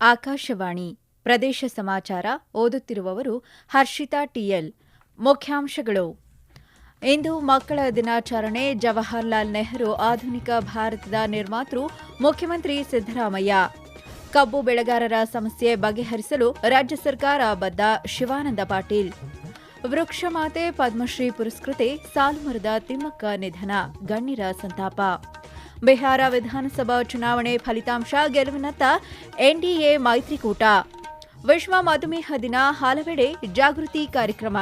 ಆಕಾಶವಾಣಿ ಪ್ರದೇಶ ಸಮಾಚಾರ ಓದುತ್ತಿರುವವರು ಹರ್ಷಿತಾ ಟಿಎಲ್ ಮುಖ್ಯಾಂಶಗಳು. ಇಂದು ಮಕ್ಕಳ ದಿನಾಚರಣೆ, ಜವಾಹರ್ಲಾಲ್ ನೆಹರು ಆಧುನಿಕ ಭಾರತದ ನಿರ್ಮಾತೃ ಮುಖ್ಯಮಂತ್ರಿ ಸಿದ್ದರಾಮಯ್ಯ. ಕಬ್ಬು ಬೆಳೆಗಾರರ ಸಮಸ್ಯೆ ಬಗೆಹರಿಸಲು ರಾಜ್ಯ ಸರ್ಕಾರ ಬದ್ಧ ಶಿವಾನಂದ ಪಾಟೀಲ್. ವೃಕ್ಷಮಾತೆ ಪದ್ಮಶ್ರೀ ಪುರಸ್ಕೃತೆ, ಸಾಲುಮರದ ತಿಮ್ಮಕ್ಕ ನಿಧನ, ಗಣ್ಯರ ಸಂತಾಪ. ಬಿಹಾರ ವಿಧಾನಸಭಾ ಚುನಾವಣೆ ಫಲಿತಾಂಶ ಗೆಲುವಿನತ್ತ ಎನ್ಡಿಎ ಮೈತ್ರಿಕೂಟ. ವಿಶ್ವ ಮಧುಮೇಹ ದಿನ ಹಲವೆಡೆ ಜಾಗೃತಿ ಕಾರ್ಯಕ್ರಮ.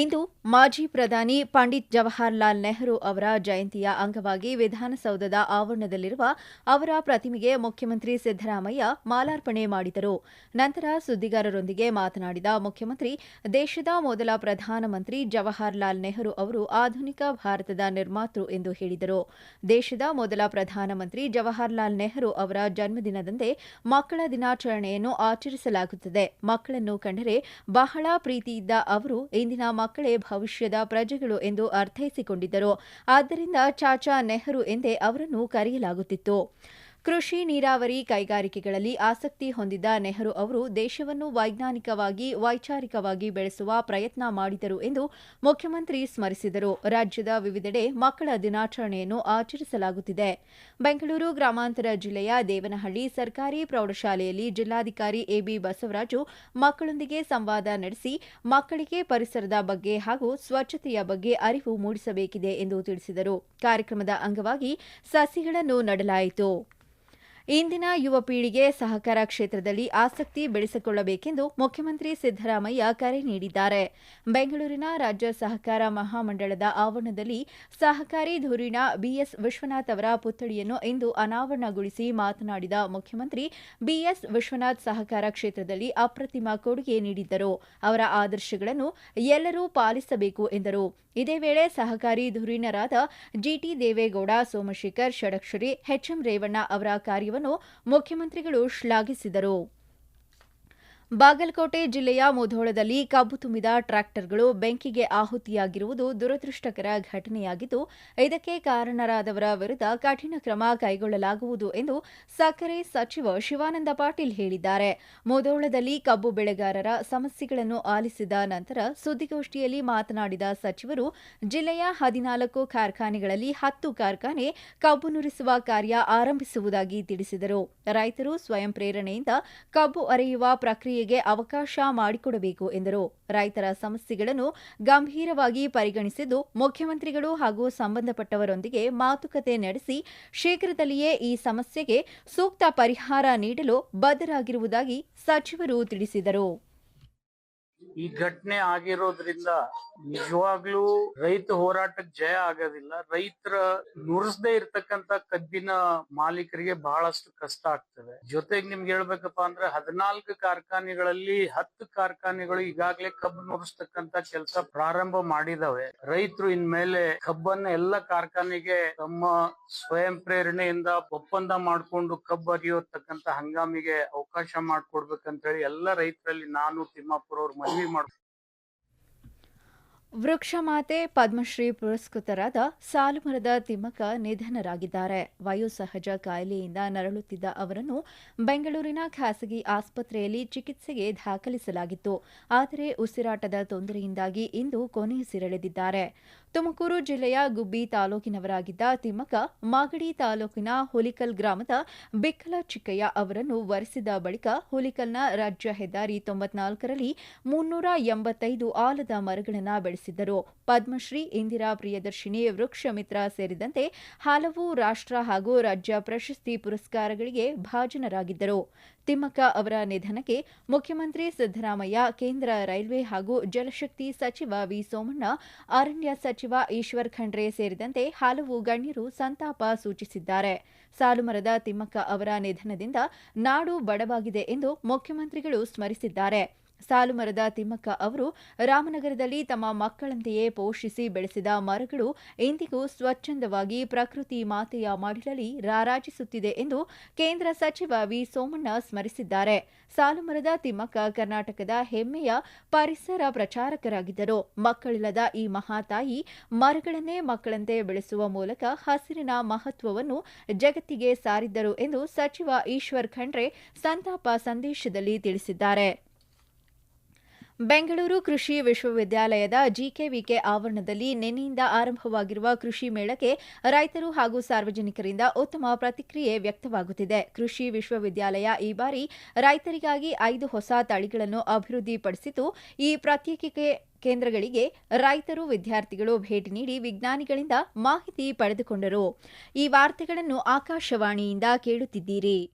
ಇಂದು ಮಾಜಿ ಪ್ರಧಾನಿ ಪಂಡಿತ್ ಜವಾಹರ್ಲಾಲ್ ನೆಹರು ಅವರ ಜಯಂತಿಯ ಅಂಗವಾಗಿ ವಿಧಾನಸೌಧದ ಆವರಣದಲ್ಲಿರುವ ಅವರ ಪ್ರತಿಮೆಗೆ ಮುಖ್ಯಮಂತ್ರಿ ಸಿದ್ದರಾಮಯ್ಯ ಮಾಲಾರ್ಪಣೆ ಮಾಡಿದರು. ನಂತರ ಸುದ್ದಿಗಾರರೊಂದಿಗೆ ಮಾತನಾಡಿದ ಮುಖ್ಯಮಂತ್ರಿ, ದೇಶದ ಮೊದಲ ಪ್ರಧಾನಮಂತ್ರಿ ಜವಾಹರ್ಲಾಲ್ ನೆಹರು ಅವರು ಆಧುನಿಕ ಭಾರತದ ನಿರ್ಮಾತೃ ಎಂದು ಹೇಳಿದರು. ದೇಶದ ಮೊದಲ ಪ್ರಧಾನಮಂತ್ರಿ ಜವಾಹರ್ಲಾಲ್ ನೆಹರು ಅವರ ಜನ್ಮದಿನದಂದೇ ಮಕ್ಕಳ ದಿನಾಚರಣೆಯನ್ನು ಆಚರಿಸಲಾಗುತ್ತದೆ. ಮಕ್ಕಳನ್ನು ಕಂಡರೆ ಬಹಳ ಪ್ರೀತಿಯಿದ್ದ ಅವರು ಇಂದಿನ ಮಕ್ಕಳೇ ಭವಿಷ್ಯದ ಪ್ರಜೆಗಳು ಎಂದು ಅರ್ಥೈಸಿಕೊಂಡಿದ್ದರು. ಆದ್ದರಿಂದ ಚಾಚಾ ನೆಹರು ಎಂದೇ ಅವರನ್ನು ಕರೆಯಲಾಗುತ್ತಿತ್ತು. ಕೃಷಿ ನೀರಾವರಿ ಕೈಗಾರಿಕೆಗಳಲ್ಲಿ ಆಸಕ್ತಿ ಹೊಂದಿದ್ದ ನೆಹರು ಅವರು ದೇಶವನ್ನು ವೈಜ್ಞಾನಿಕವಾಗಿ, ವೈಚಾರಿಕವಾಗಿ ಬೆಳೆಸುವ ಪ್ರಯತ್ನ ಮಾಡಿದರು ಎಂದು ಮುಖ್ಯಮಂತ್ರಿ ಸ್ಮರಿಸಿದರು. ರಾಜ್ಯದ ವಿವಿಧೆಡೆ ಮಕ್ಕಳ ದಿನಾಚರಣೆಯನ್ನು ಆಚರಿಸಲಾಗುತ್ತಿದೆ. ಬೆಂಗಳೂರು ಗ್ರಾಮಾಂತರ ಜಿಲ್ಲೆಯ ದೇವನಹಳ್ಳಿ ಸರ್ಕಾರಿ ಪ್ರೌಢಶಾಲೆಯಲ್ಲಿ ಜಿಲ್ಲಾಧಿಕಾರಿ ಎಬಿ ಬಸವರಾಜು ಮಕ್ಕಳೊಂದಿಗೆ ಸಂವಾದ ನಡೆಸಿ ಮಕ್ಕಳಿಗೆ ಪರಿಸರದ ಬಗ್ಗೆ ಹಾಗೂ ಸ್ವಚ್ಛತೆಯ ಬಗ್ಗೆ ಅರಿವು ಮೂಡಿಸಬೇಕಿದೆ ಎಂದು ತಿಳಿಸಿದರು. ಕಾರ್ಯಕ್ರಮದ ಅಂಗವಾಗಿ ಸಸಿಗಳನ್ನು ನಡೆಲಾಯಿತು. ಇಂದಿನ ಯುವ ಪೀಳಿಗೆ ಸಹಕಾರ ಕ್ಷೇತ್ರದಲ್ಲಿ ಆಸಕ್ತಿ ಬೆಳೆಸಿಕೊಳ್ಳಬೇಕೆಂದು ಮುಖ್ಯಮಂತ್ರಿ ಸಿದ್ದರಾಮಯ್ಯ ಕರೆ ನೀಡಿದ್ದಾರೆ. ಬೆಂಗಳೂರಿನ ರಾಜ್ಯ ಸಹಕಾರ ಮಹಾಮಂಡಳದ ಆವರಣದಲ್ಲಿ ಸಹಕಾರಿ ಧುರೀಣ ಬಿಎಸ್ ವಿಶ್ವನಾಥ್ ಅವರ ಪುತ್ಥಳಿಯನ್ನು ಇಂದು ಅನಾವರಣಗೊಳಿಸಿ ಮಾತನಾಡಿದ ಮುಖ್ಯಮಂತ್ರಿ, ಬಿಎಸ್ ವಿಶ್ವನಾಥ್ ಸಹಕಾರ ಕ್ಷೇತ್ರದಲ್ಲಿ ಅಪ್ರತಿಮ ಕೊಡುಗೆ ನೀಡಿದ್ದರು. ಅವರ ಆದರ್ಶಗಳನ್ನು ಎಲ್ಲರೂ ಪಾಲಿಸಬೇಕು ಎಂದರು. ಇದೇ ವೇಳೆ ಸಹಕಾರಿ ಧುರೀಣರಾದ ಜಿಟಿ ದೇವೇಗೌಡ, ಸೋಮಶೇಖರ್, ಷಡಕ್ಷರಿ ಎಚ್ಎಂ ರೇವಣ್ಣ ಅವರ ಕಾರ್ಯವನ್ನು ಮುಖ್ಯಮಂತ್ರಿಗಳು ಶ್ಲಾಘಿಸಿದರು. ಬಾಗಲಕೋಟೆ ಜಿಲ್ಲೆಯ ಮುಧೋಳದಲ್ಲಿ ಕಬ್ಬು ತುಂಬಿದ ಟ್ರ್ಯಾಕ್ಟರ್ಗಳು ಬೆಂಕಿಗೆ ಆಹುತಿಯಾಗಿರುವುದು ದುರದೃಷ್ಟಕರ ಘಟನೆಯಾಗಿದ್ದು, ಇದಕ್ಕೆ ಕಾರಣರಾದವರ ವಿರುದ್ಧ ಕಠಿಣ ಕ್ರಮ ಕೈಗೊಳ್ಳಲಾಗುವುದು ಎಂದು ಸಕ್ಕರೆ ಸಚಿವ ಶಿವಾನಂದ ಪಾಟೀಲ್ ಹೇಳಿದ್ದಾರೆ. ಮುಧೋಳದಲ್ಲಿ ಕಬ್ಬು ಬೆಳೆಗಾರರ ಸಮಸ್ಯೆಗಳನ್ನು ಆಲಿಸಿದ ನಂತರ ಸುದ್ದಿಗೋಷ್ಠಿಯಲ್ಲಿ ಮಾತನಾಡಿದ ಸಚಿವರು, ಜಿಲ್ಲೆಯ ಹದಿನಾಲ್ಕು ಕಾರ್ಖಾನೆಗಳಲ್ಲಿ ಹತ್ತು ಕಾರ್ಖಾನೆ ಕಬ್ಬು ನುರಿಸುವ ಕಾರ್ಯ ಆರಂಭಿಸುವುದಾಗಿ ತಿಳಿಸಿದರು. ರೈತರು ಸ್ವಯಂ ಪ್ರೇರಣೆಯಿಂದ ಕಬ್ಬು ಅರೆಯುವ ಪ್ರಕ್ರಿಯೆಗೆ ಅವಕಾಶ ಮಾಡಿಕೊಡಬೇಕು ಎಂದರು. ರೈತರ ಸಮಸ್ಯೆಗಳನ್ನು ಗಂಭೀರವಾಗಿ ಪರಿಗಣಿಸಿದ್ದು ಮುಖ್ಯಮಂತ್ರಿಗಳು ಹಾಗೂ ಸಂಬಂಧಪಟ್ಟವರೊಂದಿಗೆ ಮಾತುಕತೆ ನಡೆಸಿ ಶೀಘ್ರದಲ್ಲಿಯೇ ಈ ಸಮಸ್ಯೆಗೆ ಸೂಕ್ತ ಪರಿಹಾರ ನೀಡಲು ಬದ್ಧರಾಗಿರುವುದಾಗಿ ಸಚಿವರು ತಿಳಿಸಿದರು. ಈ ಘಟನೆ ಆಗಿರೋದ್ರಿಂದ ನಿಜವಾಗ್ಲೂ ರೈತ ಹೋರಾಟಕ್ಕೆ ಜಯ ಆಗೋದಿಲ್ಲ. ರೈತರ ನುರಿಸದೇ ಇರ್ತಕ್ಕಂತ ಕಬ್ಬಿನ ಮಾಲೀಕರಿಗೆ ಬಹಳಷ್ಟು ಕಷ್ಟ ಆಗ್ತದೆ. ಜೊತೆಗೆ ನಿಮ್ಗೆ ಹೇಳ್ಬೇಕಪ್ಪ ಅಂದ್ರೆ ಹದಿನಾಲ್ಕು ಕಾರ್ಖಾನೆಗಳಲ್ಲಿ ಹತ್ತು ಕಾರ್ಖಾನೆಗಳು ಈಗಾಗಲೇ ಕಬ್ಬು ನುರಿಸ್ತಕ್ಕಂತ ಕೆಲಸ ಪ್ರಾರಂಭ ಮಾಡಿದವೆ. ರೈತರು ಇನ್ಮೇಲೆ ಕಬ್ಬನ್ನ ಎಲ್ಲ ಕಾರ್ಖಾನೆಗೆ ತಮ್ಮ ಸ್ವಯಂ ಪ್ರೇರಣೆಯಿಂದ ಒಪ್ಪಂದ ಮಾಡ್ಕೊಂಡು ಕಬ್ಬು ಅರಿಯೋತಕ್ಕಂತ ಹಂಗಾಮಿಗೆ ಅವಕಾಶ ಮಾಡ್ಕೊಡ್ಬೇಕಂತ ಹೇಳಿ ಎಲ್ಲ ರೈತರಲ್ಲಿ ನಾನು ತಿಮ್ಮಾಪುರ ಅವ್ರ ಮನವಿ ಸೇವ್ ಮಾಡಿ ವೃಕ್ಷ ಮಾತೆ ಪದ್ಮಶ್ರೀ ಪುರಸ್ಕೃತರಾದ ಸಾಲುಮರದ ತಿಮ್ಮಕ್ಕ ನಿಧನರಾಗಿದ್ದಾರೆ. ವಯೋಸಹಜ ಕಾಯಿಲೆಯಿಂದ ನರಳುತ್ತಿದ್ದ ಅವರನ್ನು ಬೆಂಗಳೂರಿನ ಖಾಸಗಿ ಆಸ್ಪತ್ರೆಯಲ್ಲಿ ಚಿಕಿತ್ಸೆಗೆ ದಾಖಲಿಸಲಾಗಿತ್ತು. ಆದರೆ ಉಸಿರಾಟದ ತೊಂದರೆಯಿಂದಾಗಿ ಇಂದು ಕೊನೆಯುಸಿರೆಳೆದಿದ್ದಾರೆ ತುಮಕೂರು ಜಿಲ್ಲೆಯ ಗುಬ್ಬಿ ತಾಲೂಕಿನವರಾಗಿದ್ದ ತಿಮ್ಮಕ್ಕ ಮಾಗಡಿ ತಾಲೂಕಿನ ಹುಲಿಕಲ್ ಗ್ರಾಮದ ಬಿಕ್ಕಲ ಚಿಕ್ಕಯ್ಯ ಅವರನ್ನು ವರಿಸಿದ ಬಳಿಕ ಹುಲಿಕಲ್ನ ರಾಜ್ಯ ಹೆದ್ದಾರಿ ತೊಂಬತ್ನಾಲ್ಕರಲ್ಲಿ ಮುನ್ನೂರ ಎಂಬತ್ತೈದು ಆಲದ ಮರಗಳನ್ನು ಬೆಳೆಸಿದ್ದರು. ಪದ್ಮಶ್ರೀ ಇಂದಿರಾ ಪ್ರಿಯದರ್ಶಿನಿ ವೃಕ್ಷಮಿತ್ರ ಸೇರಿದಂತೆ ಹಲವು ರಾಷ್ಟ್ರ ಹಾಗೂ ರಾಜ್ಯ ಪ್ರಶಸ್ತಿ ಪುರಸ್ಕಾರಗಳಿಗೆ ಭಾಜನರಾಗಿದ್ದರು. ತಿಮ್ಮಕ್ಕ ಅವರ ನಿಧನಕ್ಕೆ ಮುಖ್ಯಮಂತ್ರಿ ಸಿದ್ದರಾಮಯ್ಯ, ಕೇಂದ್ರ ರೈಲ್ವೆ ಹಾಗೂ ಜಲಶಕ್ತಿ ಸಚಿವ ವಿ. ಸೋಮಣ್ಣ, ಅರಣ್ಯ ಸಚಿವ ಈಶ್ವರ್ ಖಂಡ್ರೆ ಸೇರಿದಂತೆ ಹಲವು ಗಣ್ಯರು ಸಂತಾಪ ಸೂಚಿಸಿದ್ದಾರೆ. ಸಾಲುಮರದ ತಿಮ್ಮಕ್ಕ ಅವರ ನಿಧನದಿಂದ ನಾಡು ಬಡವಾಗಿದೆ ಎಂದು ಮುಖ್ಯಮಂತ್ರಿಗಳು ಸ್ಮರಿಸಿದ್ದಾರೆ. ಸಾಲುಮರದ ತಿಮ್ಮಕ್ಕ ಅವರು ರಾಮನಗರದಲ್ಲಿ ತಮ್ಮ ಮಕ್ಕಳಂತೆಯೇ ಪೋಷಿಸಿ ಬೆಳೆಸಿದ ಮರಗಳು ಇಂದಿಗೂ ಸ್ವಚ್ಛಂದವಾಗಿ ಪ್ರಕೃತಿ ಮಾತೆಯ ಮಡಿಲಲ್ಲಿ ರಾರಾಜಿಸುತ್ತಿದೆ ಎಂದು ಕೇಂದ್ರ ಸಚಿವ ವಿ ಸೋಮಣ್ಣ ಸ್ಮರಿಸಿದ್ದಾರೆ. ಸಾಲುಮರದ ತಿಮ್ಮಕ್ಕ ಕರ್ನಾಟಕದ ಹೆಮ್ಮೆಯ ಪರಿಸರ ಪ್ರಚಾರಕರಾಗಿದ್ದರು. ಮಕ್ಕಳಿಲ್ಲದ ಈ ಮಹಾತಾಯಿ ಮರಗಳನ್ನೇ ಮಕ್ಕಳಂತೆ ಬೆಳೆಸುವ ಮೂಲಕ ಹಸಿರಿನ ಮಹತ್ವವನ್ನು ಜಗತ್ತಿಗೆ ಸಾರಿದ್ದರು ಎಂದು ಸಚಿವ ಈಶ್ವರ್ ಖಂಡ್ರೆ ಸಂತಾಪ ಸಂದೇಶದಲ್ಲಿ ತಿಳಿಸಿದ್ದಾರೆ. ಬೆಂಗಳೂರು ಕೃಷಿ ವಿಶ್ವವಿದ್ಯಾಲಯದ ಜಿಕೆವಿಕೆ ಆವರಣದಲ್ಲಿ ನಿನ್ನೆಯಿಂದ ಆರಂಭವಾಗಿರುವ ಕೃಷಿ ಮೇಳಕ್ಕೆ ರೈತರು ಹಾಗೂ ಸಾರ್ವಜನಿಕರಿಂದ ಉತ್ತಮ ಪ್ರತಿಕ್ರಿಯೆ ವ್ಯಕ್ತವಾಗುತ್ತಿದೆ. ಕೃಷಿ ವಿಶ್ವವಿದ್ಯಾಲಯ ಈ ಬಾರಿ ರೈತರಿಗಾಗಿ ಐದು ಹೊಸ ತಳಿಗಳನ್ನು ಅಭಿವೃದ್ಧಿಪಡಿಸಿದ್ದು ಈ ಪ್ರತ್ಯೇಕಿಕೆ ಕೇಂದ್ರಗಳಿಗೆ ರೈತರು ವಿದ್ಯಾರ್ಥಿಗಳು ಭೇಟಿ ನೀಡಿ ವಿಜ್ಞಾನಿಗಳಿಂದ ಮಾಹಿತಿ ಪಡೆದುಕೊಂಡರು. ಈ ವಾರ್ತೆಗಳನ್ನು ಆಕಾಶವಾಣಿಯಿಂದ ಕೇಳುತ್ತಿದ್ದೀರಿ.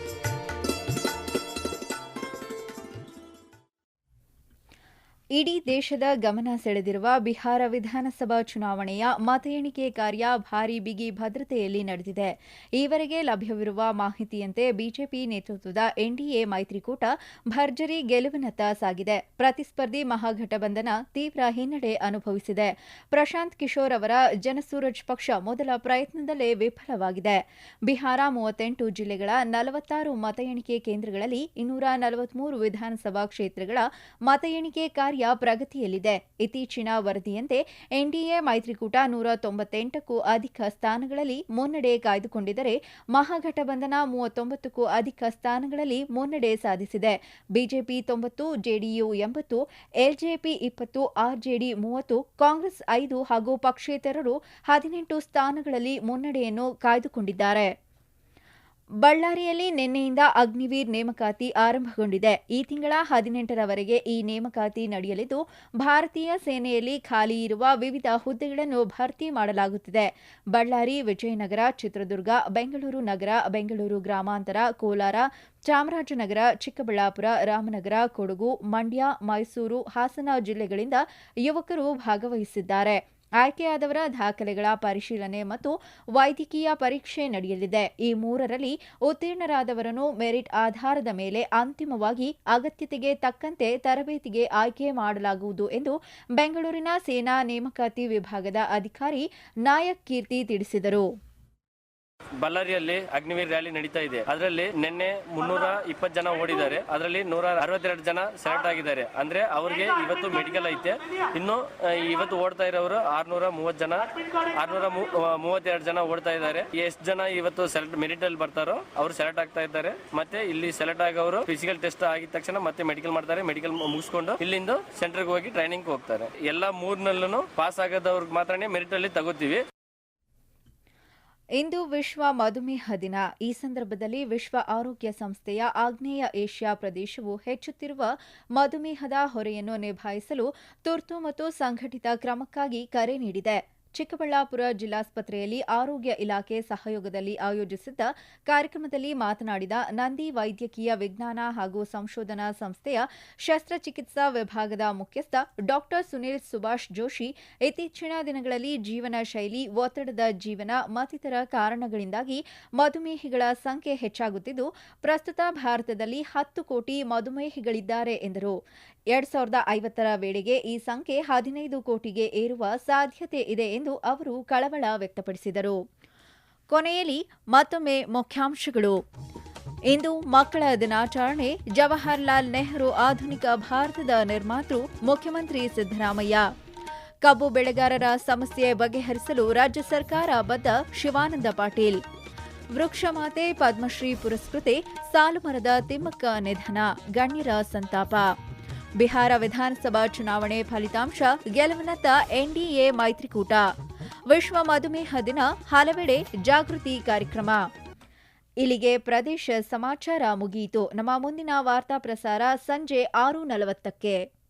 ಇಡೀ ದೇಶದ ಗಮನ ಸೆಳೆದಿರುವ ಬಿಹಾರ ವಿಧಾನಸಭಾ ಚುನಾವಣೆಯ ಮತ ಎಣಿಕೆ ಕಾರ್ಯ ಭಾರೀ ಬಿಗಿ ಭದ್ರತೆಯಲ್ಲಿ ನಡೆದಿದೆ. ಈವರೆಗೆ ಲಭ್ಯವಿರುವ ಮಾಹಿತಿಯಂತೆ ಬಿಜೆಪಿ ನೇತೃತ್ವದ ಎನ್ಡಿಎ ಮೈತ್ರಿಕೂಟ ಭರ್ಜರಿ ಗೆಲುವಿನತ್ತ ಸಾಗಿದೆ. ಪ್ರತಿಸ್ಪರ್ಧಿ ಮಹಾಘಟಬಂಧನ ತೀವ್ರ ಹಿನ್ನಡೆ ಅನುಭವಿಸಿದೆ. ಪ್ರಶಾಂತ್ ಕಿಶೋರ್ ಅವರ ಜನಸೂರಜ್ ಪಕ್ಷ ಮೊದಲ ಪ್ರಯತ್ನದಲ್ಲೇ ವಿಫಲವಾಗಿದೆ. ಬಿಹಾರ ಮೂವತ್ತೆಂಟು ಜಿಲ್ಲೆಗಳ ನಲವತ್ತಾರು ಮತ ಎಣಿಕೆ ಕೇಂದ್ರಗಳಲ್ಲಿ ಇನ್ನೂರ ನಲವತ್ಮೂರು ವಿಧಾನಸಭಾ ಕ್ಷೇತ್ರಗಳ ಮತ ಎಣಿಕೆ ಕಾರ್ಯ ಪ್ರಗತಿಯಲ್ಲಿದೆ. ಇತ್ತೀಚಿನ ವರದಿಯಂತೆ ಎನ್ಡಿಎ ಮೈತ್ರಿಕೂಟ ನೂರ ತೊಂಬತ್ತೆಂಟಕ್ಕೂ ಅಧಿಕ ಸ್ಥಾನಗಳಲ್ಲಿ ಮುನ್ನಡೆ ಕಾಯ್ದುಕೊಂಡಿದ್ದರೆ ಮಹಾಘಟಬಂಧನ ಮೂವತ್ತೊಂಬತ್ತಕ್ಕೂ ಅಧಿಕ ಸ್ಥಾನಗಳಲ್ಲಿ ಮುನ್ನಡೆ ಸಾಧಿಸಿದೆ. ಬಿಜೆಪಿ ತೊಂಬತ್ತು, ಜೆಡಿಯು ಎಂಬತ್ತು, ಎಲ್ಜೆಪಿ ಇಪ್ಪತ್ತು, ಆರ್ಜೆಡಿ ಮೂವತ್ತು, ಕಾಂಗ್ರೆಸ್ ಐದು ಹಾಗೂ ಪಕ್ಷೇತರರು ಹದಿನೆಂಟು ಸ್ಥಾನಗಳಲ್ಲಿ ಮುನ್ನಡೆಯನ್ನು ಕಾಯ್ದುಕೊಂಡಿದ್ದಾರೆ. ಬಳ್ಳಾರಿಯಲ್ಲಿ ನಿನ್ನೆಯಿಂದ ಅಗ್ನಿವೀರ್ ನೇಮಕಾತಿ ಆರಂಭಗೊಂಡಿದೆ. ಈ ತಿಂಗಳ ಹದಿನೆಂಟರವರೆಗೆ ಈ ನೇಮಕಾತಿ ನಡೆಯಲಿದ್ದು, ಭಾರತೀಯ ಸೇನೆಯಲ್ಲಿ ಖಾಲಿ ಇರುವ ವಿವಿಧ ಹುದ್ದೆಗಳನ್ನು ಭರ್ತಿ ಮಾಡಲಾಗುತ್ತಿದೆ. ಬಳ್ಳಾರಿ, ವಿಜಯನಗರ, ಚಿತ್ರದುರ್ಗ, ಬೆಂಗಳೂರು ನಗರ, ಬೆಂಗಳೂರು ಗ್ರಾಮಾಂತರ, ಕೋಲಾರ, ಚಾಮರಾಜನಗರ, ಚಿಕ್ಕಬಳ್ಳಾಪುರ, ರಾಮನಗರ, ಕೊಡಗು, ಮಂಡ್ಯ, ಮೈಸೂರು, ಹಾಸನ ಜಿಲ್ಲೆಗಳಿಂದ ಯುವಕರು ಭಾಗವಹಿಸಿದ್ದಾರೆ. ಆಯ್ಕೆಯಾದವರ ದಾಖಲೆಗಳ ಪರಿಶೀಲನೆ ಮತ್ತು ವೈದ್ಯಕೀಯ ಪರೀಕ್ಷೆ ನಡೆಯಲಿದೆ. ಈ ಮೂರರಲ್ಲಿ ಉತ್ತೀರ್ಣರಾದವರನ್ನು ಮೆರಿಟ್ ಆಧಾರದ ಮೇಲೆ ಅಂತಿಮವಾಗಿ ಅಗತ್ಯತೆಗೆ ತಕ್ಕಂತೆ ತರಬೇತಿಗೆ ಆಯ್ಕೆ ಮಾಡಲಾಗುವುದು ಎಂದು ಬೆಂಗಳೂರಿನ ಸೇನಾ ನೇಮಕಾತಿ ವಿಭಾಗದ ಅಧಿಕಾರಿ ನಾಯಕ್ ಕೀರ್ತಿ ತಿಳಿಸಿದರು. ಬಳ್ಳಾರಿಯಲ್ಲಿ ಅಗ್ನಿವೀರ್ ರ್ಯಾಲಿ ನಡೀತಾ ಇದೆ. ಅದರಲ್ಲಿ ನಿನ್ನೆ ಮುನ್ನೂರ ಇಪ್ಪತ್ತು ಜನ ಓಡಿದ್ದಾರೆ. ಅದರಲ್ಲಿ ನೂರ ಅರವತ್ತೆರಡು ಜನ ಸೆಲೆಕ್ಟ್ ಆಗಿದ್ದಾರೆ. ಅಂದ್ರೆ ಅವ್ರಿಗೆ ಇವತ್ತು ಮೆಡಿಕಲ್ ಐತೆ. ಇನ್ನು ಇವತ್ತು ಓಡ್ತಾ ಇರೋರು ಆರ್ನೂರ ಮೂವತ್ತು ಜನ, ಆರ್ನೂರ ಮೂವತ್ತೆರಡು ಜನ ಓಡ್ತಾ ಇದ್ದಾರೆ. ಎಷ್ಟು ಜನ ಇವತ್ತು ಸೆಲೆಕ್ಟ್ ಮೆರಿಟ್ ಅಲ್ಲಿ ಬರ್ತಾರೋ ಅವ್ರು ಸೆಲೆಕ್ಟ್ ಆಗ್ತಾ ಇದ್ದಾರೆ. ಮತ್ತೆ ಇಲ್ಲಿ ಸೆಲೆಕ್ಟ್ ಆಗೋರು ಫಿಸಿಕಲ್ ಟೆಸ್ಟ್ ಆಗಿದ ತಕ್ಷಣ ಮತ್ತೆ ಮೆಡಿಕಲ್ ಮಾಡ್ತಾರೆ. ಮೆಡಿಕಲ್ ಮುಗಿಸ್ಕೊಂಡು ಇಲ್ಲಿಂದ ಸೆಂಟರ್ಗೆ ಹೋಗಿ ಟ್ರೈನಿಂಗ್ ಹೋಗ್ತಾರೆ. ಎಲ್ಲ ಮೂರ್ನಲ್ಲೂ ಪಾಸ್ ಆಗದವ್ರಿಗೆ ಮಾತ್ರನೇ ಮೆರಿಟ್ ಅಲ್ಲಿ ತಗೋತೀವಿ. ಇಂದು ವಿಶ್ವ ಮಧುಮೇಹ ದಿನ. ಈ ಸಂದರ್ಭದಲ್ಲಿ ವಿಶ್ವ ಆರೋಗ್ಯ ಸಂಸ್ಥೆಯ ಆಗ್ನೇಯ ಏಷ್ಯಾ ಪ್ರದೇಶವು ಹೆಚ್ಚುತ್ತಿರುವ ಮಧುಮೇಹದ ಹೊರೆಯನ್ನು ನಿಭಾಯಿಸಲು ತುರ್ತು ಮತ್ತು ಸಂಘಟಿತ ಕ್ರಮಕ್ಕಾಗಿ ಕರೆ ನೀಡಿದೆ. ಚಿಕ್ಕಬಳ್ಳಾಪುರ ಜಿಲ್ಲಾಸ್ಪತ್ರೆಯಲ್ಲಿ ಆರೋಗ್ಯ ಇಲಾಖೆ ಸಹಯೋಗದಲ್ಲಿ ಆಯೋಜಿಸಿದ್ದ ಕಾರ್ಯಕ್ರಮದಲ್ಲಿ ಮಾತನಾಡಿದ ನಂದಿ ವೈದ್ಯಕೀಯ ವಿಜ್ಞಾನ ಹಾಗೂ ಸಂಶೋಧನಾ ಸಂಸ್ಥೆಯ ಶಸ್ತ್ರಚಿಕಿತ್ಸಾ ವಿಭಾಗದ ಮುಖ್ಯಸ್ಥ ಡಾಕ್ಟರ್ ಸುನೀಲ್ ಸುಭಾಷ್ ಜೋಶಿ ಇತ್ತೀಚಿನ ದಿನಗಳಲ್ಲಿ ಜೀವನ ಶೈಲಿ, ಒತ್ತಡದ ಜೀವನ, ಮತ್ತಿತರ ಕಾರಣಗಳಿಂದಾಗಿ ಮಧುಮೇಹಿಗಳ ಸಂಖ್ಯೆ ಹೆಚ್ಚಾಗುತ್ತಿದ್ದು, ಪ್ರಸ್ತುತ ಭಾರತದಲ್ಲಿ ಹತ್ತು ಕೋಟಿ ಮಧುಮೇಹಿಗಳಿದ್ದಾರೆ ಎಂದರು. ಎರಡ್ ಸಾವಿರದ ಐವತ್ತರ ವೇಳೆಗೆ ಈ ಸಂಖ್ಯೆ ಹದಿನೈದು ಕೋಟಿಗೆ ಏರುವ ಸಾಧ್ಯತೆ ಇದೆ ಎಂದು ಅವರು ಕಳವಳ ವ್ಯಕ್ತಪಡಿಸಿದರು. ಕೊನೆಯಲ್ಲಿ ಮತ್ತೊಮ್ಮೆ ಮುಖ್ಯಾಂಶಗಳು. ಇಂದು ಮಕ್ಕಳ ದಿನಾಚರಣೆ, ಜವಾಹರ್ಲಾಲ್ ನೆಹರು ಆಧುನಿಕ ಭಾರತದ ನಿರ್ಮಾತೃ, ಮುಖ್ಯಮಂತ್ರಿ ಸಿದ್ದರಾಮಯ್ಯ. ಕಬ್ಬು ಬೆಳೆಗಾರರ ಸಮಸ್ಯೆ ಬಗೆಹರಿಸಲು ರಾಜ್ಯ ಸರ್ಕಾರ ಬದ್ಧ ಶಿವಾನಂದ ಪಾಟೀಲ್. ವೃಕ್ಷಮಾತೆ ಪದ್ಮಶ್ರೀ ಪುರಸ್ಕೃತೆ, ಸಾಲುಮರದ ತಿಮ್ಮಕ್ಕ ನಿಧನ, ಗಣ್ಯರ ಸಂತಾಪ. ಬಿಹಾರ ವಿಧಾನಸಭಾ ಚುನಾವಣೆ ಫಲಿತಾಂಶ ಗೆಲುವಿನತ್ತ ಎನ್ಡಿಎ ಮೈತ್ರಿಕೂಟ. ವಿಶ್ವ ಮಧುಮೇಹ ದಿನ ಹಲವೆಡೆ ಜಾಗೃತಿ ಕಾರ್ಯಕ್ರಮ. ಇಲ್ಲಿಗೆ ಪ್ರದೇಶ ಸಮಾಚಾರ ಮುಗಿಯಿತು ನಮ್ಮ ಮುಂದಿನ ವಾರ್ತಾ ಪ್ರಸಾರ ಸಂಜೆ ಆರು ನಲವತ್ತಕ್ಕೆ.